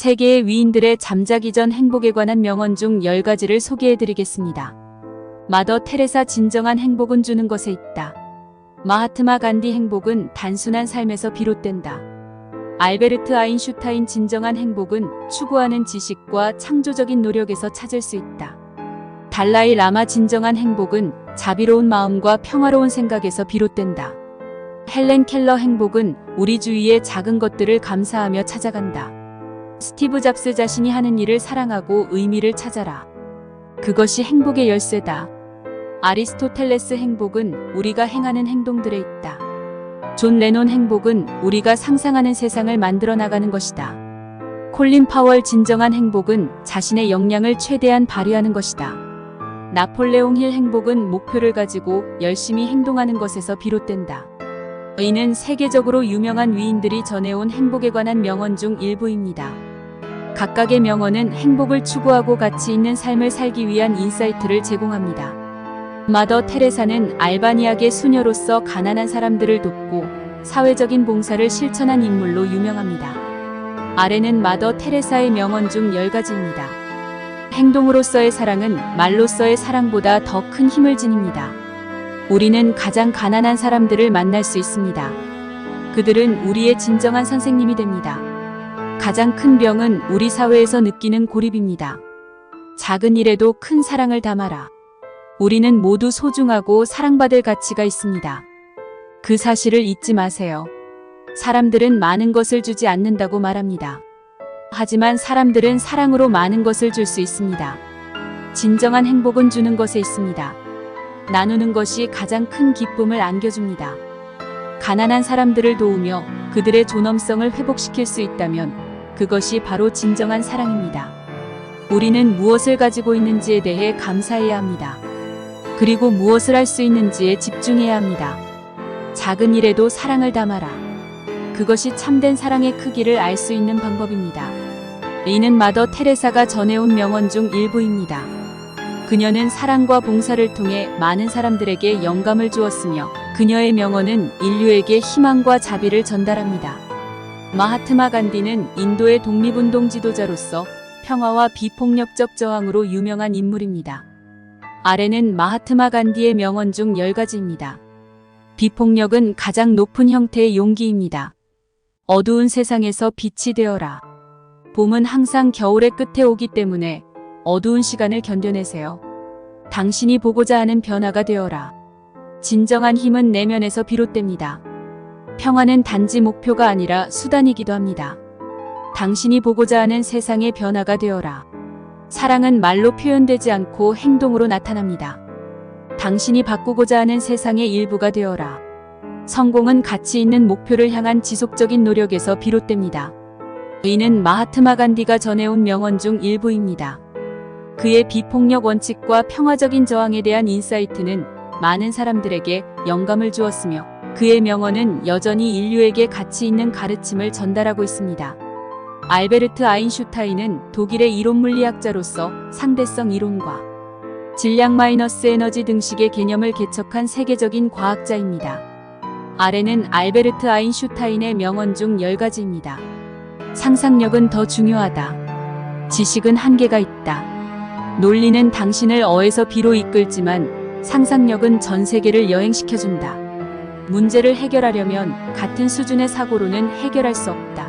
세계의 위인들의 잠자기 전 행복에 관한 명언 중 10가지를 소개해 드리겠습니다. 마더 테레사 진정한 행복은 주는 것에 있다. 마하트마 간디 행복은 단순한 삶에서 비롯된다. 알베르트 아인슈타인 진정한 행복은 추구하는 지식과 창조적인 노력에서 찾을 수 있다. 달라이 라마 진정한 행복은 자비로운 마음과 평화로운 생각에서 비롯된다. 헬렌 켈러 행복은 우리 주위의 작은 것들을 감사하며 찾아간다. 스티브 잡스 자신이 하는 일을 사랑하고 의미를 찾아라. 그것이 행복의 열쇠다. 아리스토텔레스 행복은 우리가 행하는 행동들에 있다. 존 레논 행복은 우리가 상상하는 세상을 만들어 나가는 것이다. 콜린 파월 진정한 행복은 자신의 역량을 최대한 발휘하는 것이다. 나폴레옹 힐 행복은 목표를 가지고 열심히 행동하는 것에서 비롯된다. 이는 세계적으로 유명한 위인들이 전해온 행복에 관한 명언 중 일부입니다. 각각의 명언은 행복을 추구하고 가치 있는 삶을 살기 위한 인사이트를 제공합니다. 마더 테레사는 알바니아계 수녀로서 가난한 사람들을 돕고 사회적인 봉사를 실천한 인물로 유명합니다. 아래는 마더 테레사의 명언 중 10가지입니다. 행동으로서의 사랑은 말로서의 사랑보다 더 큰 힘을 지닙니다. 우리는 가장 가난한 사람들을 만날 수 있습니다. 그들은 우리의 진정한 선생님이 됩니다. 가장 큰 병은 우리 사회에서 느끼는 고립입니다. 작은 일에도 큰 사랑을 담아라. 우리는 모두 소중하고 사랑받을 가치가 있습니다. 그 사실을 잊지 마세요. 사람들은 많은 것을 주지 않는다고 말합니다. 하지만 사람들은 사랑으로 많은 것을 줄 수 있습니다. 진정한 행복은 주는 것에 있습니다. 나누는 것이 가장 큰 기쁨을 안겨줍니다. 가난한 사람들을 도우며 그들의 존엄성을 회복시킬 수 있다면 그것이 바로 진정한 사랑입니다. 우리는 무엇을 가지고 있는지에 대해 감사해야 합니다. 그리고 무엇을 할 수 있는지에 집중해야 합니다. 작은 일에도 사랑을 담아라. 그것이 참된 사랑의 크기를 알 수 있는 방법입니다. 이는 마더 테레사가 전해온 명언 중 일부입니다. 그녀는 사랑과 봉사를 통해 많은 사람들에게 영감을 주었으며 그녀의 명언은 인류에게 희망과 자비를 전달합니다. 마하트마 간디는 인도의 독립운동 지도자로서 평화와 비폭력적 저항으로 유명한 인물입니다. 아래는 마하트마 간디의 명언 중 10가지입니다. 비폭력은 가장 높은 형태의 용기입니다. 어두운 세상에서 빛이 되어라. 봄은 항상 겨울의 끝에 오기 때문에 어두운 시간을 견뎌내세요. 당신이 보고자 하는 변화가 되어라. 진정한 힘은 내면에서 비롯됩니다. 평화는 단지 목표가 아니라 수단이기도 합니다. 당신이 보고자 하는 세상의 변화가 되어라. 사랑은 말로 표현되지 않고 행동으로 나타납니다. 당신이 바꾸고자 하는 세상의 일부가 되어라. 성공은 가치 있는 목표를 향한 지속적인 노력에서 비롯됩니다. 이는 마하트마 간디가 전해온 명언 중 일부입니다. 그의 비폭력 원칙과 평화적인 저항에 대한 인사이트는 많은 사람들에게 영감을 주었으며 그의 명언은 여전히 인류에게 가치 있는 가르침을 전달하고 있습니다. 알베르트 아인슈타인은 독일의 이론 물리학자로서 상대성 이론과 질량 마이너스 에너지 등식의 개념을 개척한 세계적인 과학자입니다. 아래는 알베르트 아인슈타인의 명언 중 10가지입니다. 상상력은 더 중요하다. 지식은 한계가 있다. 논리는 당신을 어에서 비로 이끌지만 상상력은 전 세계를 여행시켜준다. 문제를 해결하려면 같은 수준의 사고로는 해결할 수 없다.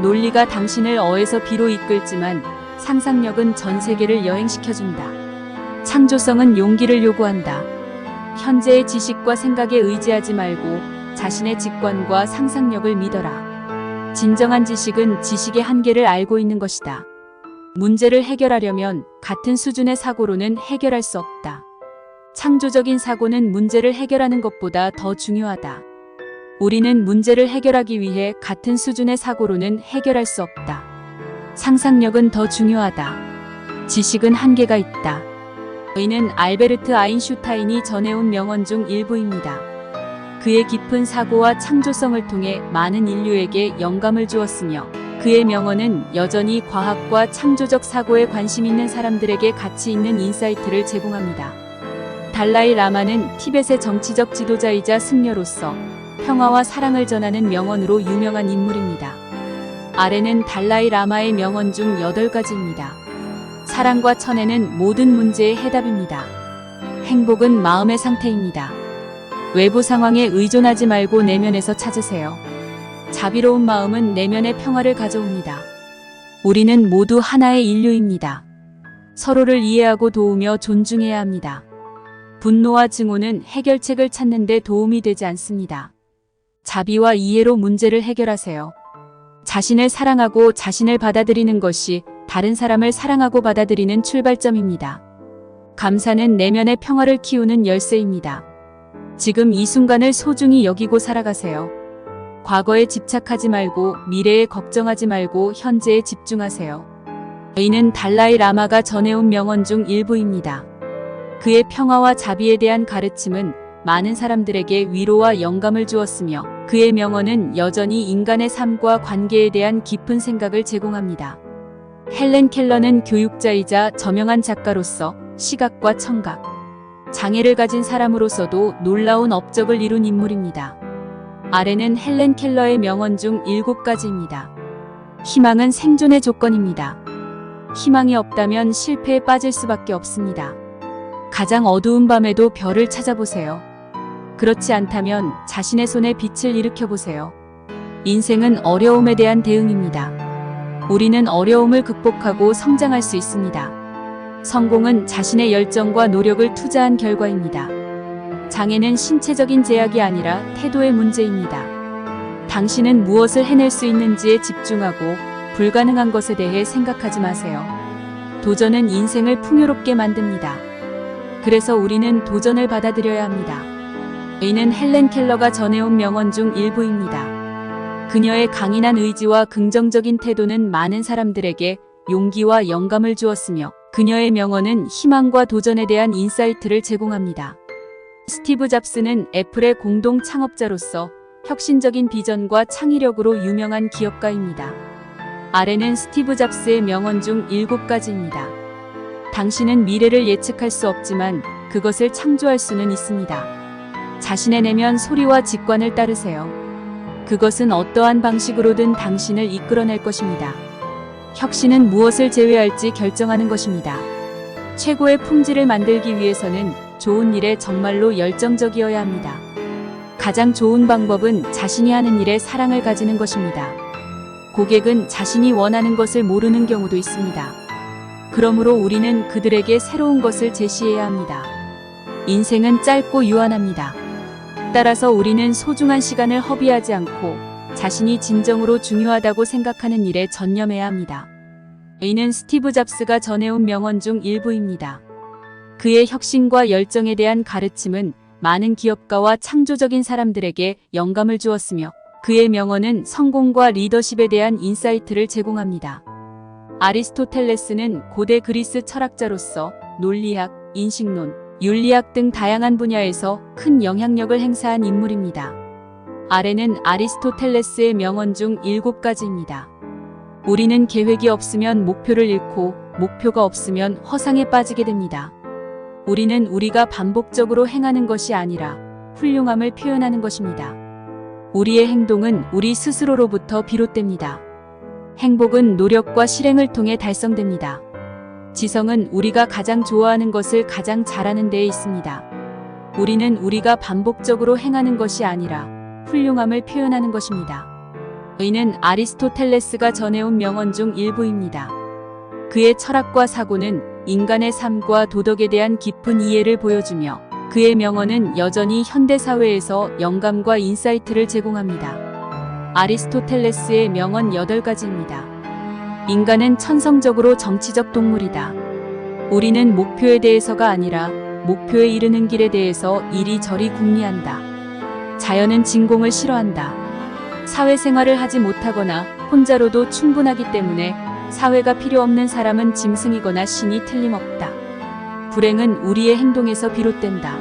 논리가 당신을 어에서 비로 이끌지만 상상력은 전 세계를 여행시켜준다. 창조성은 용기를 요구한다. 현재의 지식과 생각에 의지하지 말고 자신의 직관과 상상력을 믿어라. 진정한 지식은 지식의 한계를 알고 있는 것이다. 문제를 해결하려면 같은 수준의 사고로는 해결할 수 없다. 창조적인 사고는 문제를 해결하는 것보다 더 중요하다. 우리는 문제를 해결하기 위해 같은 수준의 사고로는 해결할 수 없다. 상상력은 더 중요하다. 지식은 한계가 있다. 이는 알베르트 아인슈타인이 전해온 명언 중 일부입니다. 그의 깊은 사고와 창조성을 통해 많은 인류에게 영감을 주었으며 그의 명언은 여전히 과학과 창조적 사고에 관심 있는 사람들에게 가치 있는 인사이트를 제공합니다. 달라이 라마는 티벳의 정치적 지도자이자 승려로서 평화와 사랑을 전하는 명언으로 유명한 인물입니다. 아래는 달라이 라마의 명언 중 8가지입니다. 사랑과 천애는 모든 문제의 해답입니다. 행복은 마음의 상태입니다. 외부 상황에 의존하지 말고 내면에서 찾으세요. 자비로운 마음은 내면의 평화를 가져옵니다. 우리는 모두 하나의 인류입니다. 서로를 이해하고 도우며 존중해야 합니다. 분노와 증오는 해결책을 찾는 데 도움이 되지 않습니다. 자비와 이해로 문제를 해결하세요. 자신을 사랑하고 자신을 받아들이는 것이 다른 사람을 사랑하고 받아들이는 출발점입니다. 감사는 내면의 평화를 키우는 열쇠입니다. 지금 이 순간을 소중히 여기고 살아가세요. 과거에 집착하지 말고 미래에 걱정하지 말고 현재에 집중하세요. 이는 달라이 라마가 전해온 명언 중 일부입니다. 그의 평화와 자비에 대한 가르침은 많은 사람들에게 위로와 영감을 주었으며 그의 명언은 여전히 인간의 삶과 관계에 대한 깊은 생각을 제공합니다. 헬렌 켈러는 교육자이자 저명한 작가로서 시각과 청각, 장애를 가진 사람으로서도 놀라운 업적을 이룬 인물입니다. 아래는 헬렌 켈러의 명언 중 7가지입니다. 희망은 생존의 조건입니다. 희망이 없다면 실패에 빠질 수밖에 없습니다. 가장 어두운 밤에도 별을 찾아보세요. 그렇지 않다면 자신의 손에 빛을 일으켜 보세요. 인생은 어려움에 대한 대응입니다. 우리는 어려움을 극복하고 성장할 수 있습니다. 성공은 자신의 열정과 노력을 투자한 결과입니다. 장애는 신체적인 제약이 아니라 태도의 문제입니다. 당신은 무엇을 해낼 수 있는지에 집중하고 불가능한 것에 대해 생각하지 마세요. 도전은 인생을 풍요롭게 만듭니다. 그래서 우리는 도전을 받아들여야 합니다. 이는 헬렌 켈러가 전해온 명언 중 일부입니다. 그녀의 강인한 의지와 긍정적인 태도는 많은 사람들에게 용기와 영감을 주었으며 그녀의 명언은 희망과 도전에 대한 인사이트를 제공합니다. 스티브 잡스는 애플의 공동 창업자로서 혁신적인 비전과 창의력으로 유명한 기업가입니다. 아래는 스티브 잡스의 명언 중 7가지입니다. 당신은 미래를 예측할 수 없지만 그것을 창조할 수는 있습니다. 자신의 내면 소리와 직관을 따르세요. 그것은 어떠한 방식으로든 당신을 이끌어낼 것입니다. 혁신은 무엇을 제외할지 결정하는 것입니다. 최고의 품질을 만들기 위해서는 좋은 일에 정말로 열정적이어야 합니다. 가장 좋은 방법은 자신이 하는 일에 사랑을 가지는 것입니다. 고객은 자신이 원하는 것을 모르는 경우도 있습니다. 그러므로 우리는 그들에게 새로운 것을 제시해야 합니다. 인생은 짧고 유한합니다. 따라서 우리는 소중한 시간을 허비하지 않고 자신이 진정으로 중요하다고 생각하는 일에 전념해야 합니다. 이는 스티브 잡스가 전해온 명언 중 일부입니다. 그의 혁신과 열정에 대한 가르침은 많은 기업가와 창조적인 사람들에게 영감을 주었으며 그의 명언은 성공과 리더십에 대한 인사이트를 제공합니다. 아리스토텔레스는 고대 그리스 철학자로서 논리학, 인식론, 윤리학 등 다양한 분야에서 큰 영향력을 행사한 인물입니다. 아래는 아리스토텔레스의 명언 중 7가지입니다. 우리는 계획이 없으면 목표를 잃고 목표가 없으면 허상에 빠지게 됩니다. 우리는 우리가 반복적으로 행하는 것이 아니라 훌륭함을 표현하는 것입니다. 우리의 행동은 우리 스스로로부터 비롯됩니다. 행복은 노력과 실행을 통해 달성됩니다. 지성은 우리가 가장 좋아하는 것을 가장 잘하는 데에 있습니다. 우리는 우리가 반복적으로 행하는 것이 아니라 훌륭함을 표현하는 것입니다. 의는 아리스토텔레스가 전해온 명언 중 일부입니다. 그의 철학과 사고는 인간의 삶과 도덕에 대한 깊은 이해를 보여주며 그의 명언은 여전히 현대 사회에서 영감과 인사이트를 제공합니다. 아리스토텔레스의 명언 8가지입니다. 인간은 천성적으로 정치적 동물이다. 우리는 목표에 대해서가 아니라 목표에 이르는 길에 대해서 이리저리 궁리한다. 자연은 진공을 싫어한다. 사회생활을 하지 못하거나 혼자로도 충분하기 때문에 사회가 필요 없는 사람은 짐승이거나 신이 틀림없다. 불행은 우리의 행동에서 비롯된다.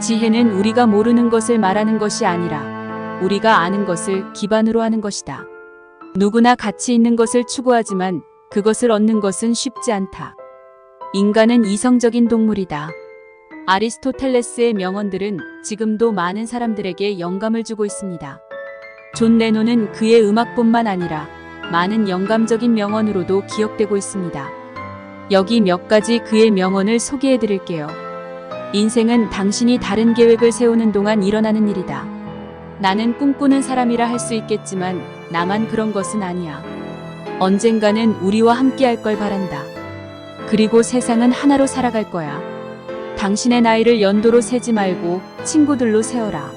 지혜는 우리가 모르는 것을 말하는 것이 아니라 우리가 아는 것을 기반으로 하는 것이다. 누구나 가치 있는 것을 추구하지만 그것을 얻는 것은 쉽지 않다. 인간은 이성적인 동물이다. 아리스토텔레스의 명언들은 지금도 많은 사람들에게 영감을 주고 있습니다. 존 레논은 그의 음악뿐만 아니라 많은 영감적인 명언으로도 기억되고 있습니다. 여기 몇 가지 그의 명언을 소개해 드릴게요. 인생은 당신이 다른 계획을 세우는 동안 일어나는 일이다. 나는 꿈꾸는 사람이라 할 수 있겠지만 나만 그런 것은 아니야. 언젠가는 우리와 함께 할 걸 바란다. 그리고 세상은 하나로 살아갈 거야. 당신의 나이를 연도로 세지 말고 친구들로 세어라.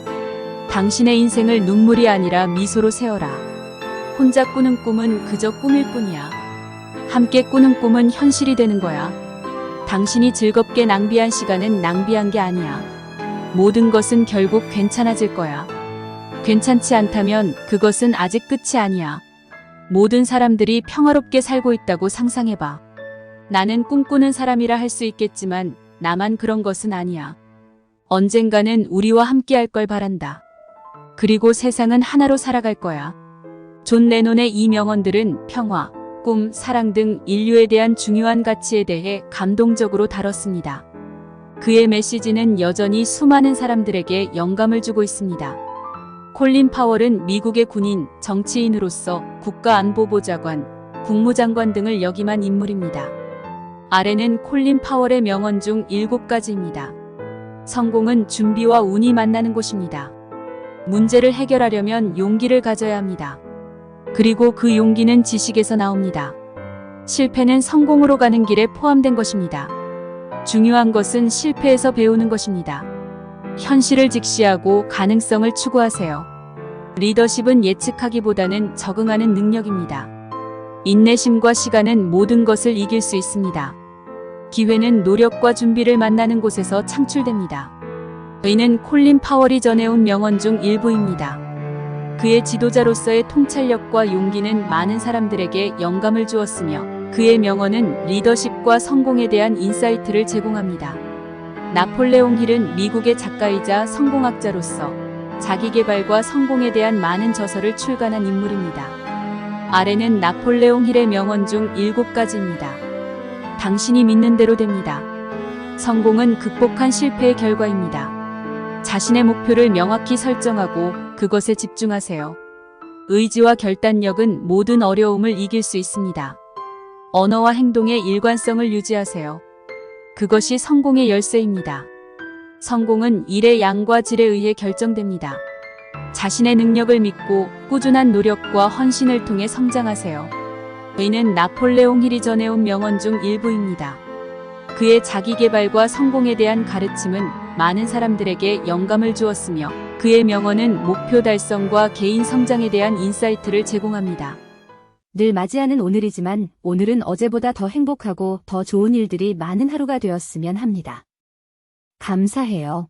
당신의 인생을 눈물이 아니라 미소로 세어라. 혼자 꾸는 꿈은 그저 꿈일 뿐이야. 함께 꾸는 꿈은 현실이 되는 거야. 당신이 즐겁게 낭비한 시간은 낭비한 게 아니야. 모든 것은 결국 괜찮아질 거야. 괜찮지 않다면 그것은 아직 끝이 아니야. 모든 사람들이 평화롭게 살고 있다고 상상해봐. 나는 꿈꾸는 사람이라 할 수 있겠지만 나만 그런 것은 아니야. 언젠가는 우리와 함께 할 걸 바란다. 그리고 세상은 하나로 살아갈 거야. 존 레논의 이 명언들은 평화, 꿈, 사랑 등 인류에 대한 중요한 가치에 대해 감동적으로 다뤘습니다. 그의 메시지는 여전히 수많은 사람들에게 영감을 주고 있습니다. 콜린 파월은 미국의 군인, 정치인으로서 국가안보보좌관, 국무장관 등을 역임한 인물입니다. 아래는 콜린 파월의 명언 중 7가지입니다. 성공은 준비와 운이 만나는 곳입니다. 문제를 해결하려면 용기를 가져야 합니다. 그리고 그 용기는 지식에서 나옵니다. 실패는 성공으로 가는 길에 포함된 것입니다. 중요한 것은 실패에서 배우는 것입니다. 현실을 직시하고 가능성을 추구하세요. 리더십은 예측하기보다는 적응하는 능력입니다. 인내심과 시간은 모든 것을 이길 수 있습니다. 기회는 노력과 준비를 만나는 곳에서 창출됩니다. 의는 콜린 파월이 전해온 명언 중 일부입니다. 그의 지도자로서의 통찰력과 용기는 많은 사람들에게 영감을 주었으며 그의 명언은 리더십과 성공에 대한 인사이트를 제공합니다. 나폴레옹 힐은 미국의 작가이자 성공학자로서 자기개발과 성공에 대한 많은 저서를 출간한 인물입니다. 아래는 나폴레옹 힐의 명언 중 7가지입니다. 당신이 믿는 대로 됩니다. 성공은 극복한 실패의 결과입니다. 자신의 목표를 명확히 설정하고 그것에 집중하세요. 의지와 결단력은 모든 어려움을 이길 수 있습니다. 언어와 행동의 일관성을 유지하세요. 그것이 성공의 열쇠입니다. 성공은 일의 양과 질에 의해 결정됩니다. 자신의 능력을 믿고 꾸준한 노력과 헌신을 통해 성장하세요. 의는 나폴레옹 힐이 전해온 명언 중 일부입니다. 그의 자기개발과 성공에 대한 가르침은 많은 사람들에게 영감을 주었으며 그의 명언은 목표 달성과 개인 성장에 대한 인사이트를 제공합니다. 늘 맞이하는 오늘이지만 오늘은 어제보다 더 행복하고 더 좋은 일들이 많은 하루가 되었으면 합니다. 감사해요.